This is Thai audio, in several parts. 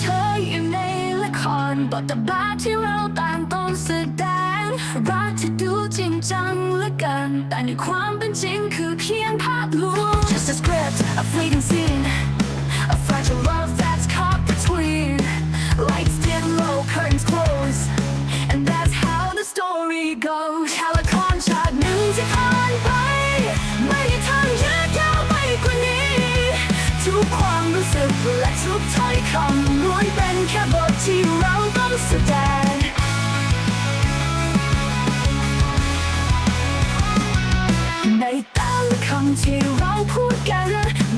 เธออยู่ในละครบทบาทที่เราต่างต้องแสดงรักที่ดูจริงจังเหลือเกันแต่ในความเป็นจริงคือเพียงภาพลวง Just a script a fleeting scene และทุกถ้อยคำล้วนเป็นแค่บทที่เราต้องแสดงในแต่ละคำที่เราพูดกัน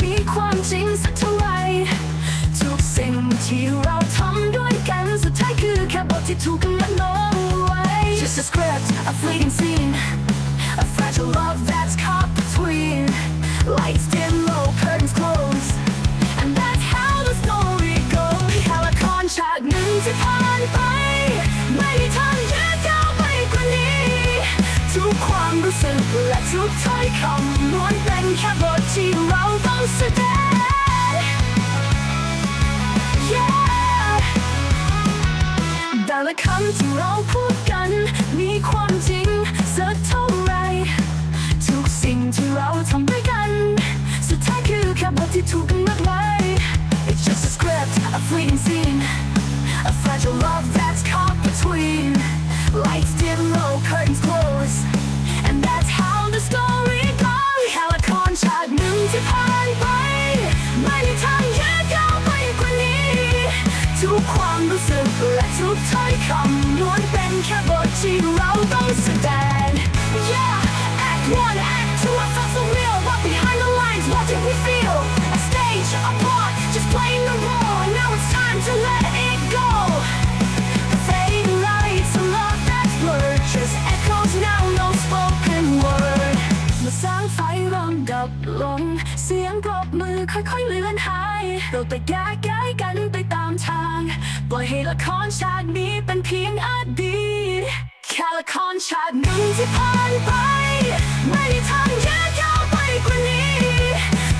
มีความจริงสักเท่าไหรทุกสิ่งที่เราทำด้วยกันสุดท้ายคือแค่บทที่ถูกกำหนดเอาไว้ Just a script a fleeting scene a fragile love that's caught between lights dim low curtains close ทุกถ้อยคำล้วนเป็นแค่บทที่เราต้องแสดง Yeah แต่ละคำที่เราพูดกัน มีความจริงสักเท่าไร ทุกสิ่งที่เราทำด้วยกัน สุดท้ายคือแค่บทที่ถูกกำหนดไว้ It's just a script a fleeting scene a fragile love that's caught between lights dim low curtains close นไป ไม่มีทางยืดยาวไปกว่านี้ ทุกความรู้สึกและทุก เลือนหายเราไปแก้ไขกันไปตามทาง ปล่อยให้ละครฉากนี้เป็นเพียงอดีตแค่ละครฉากหนึ่งที่ผ่านไป ไม่ได้ทางยืดยาวไปกว่านี้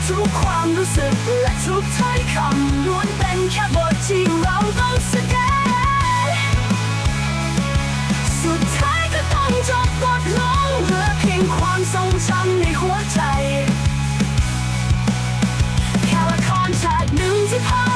ทุกความรู้สึกและทุกถ้อยคำล้วนเป็นแค่บทที่เราต้องแสดงสุดท้ายก็ต้องจบบทลงเหลือเพียงความทรงจำในหัวใจาก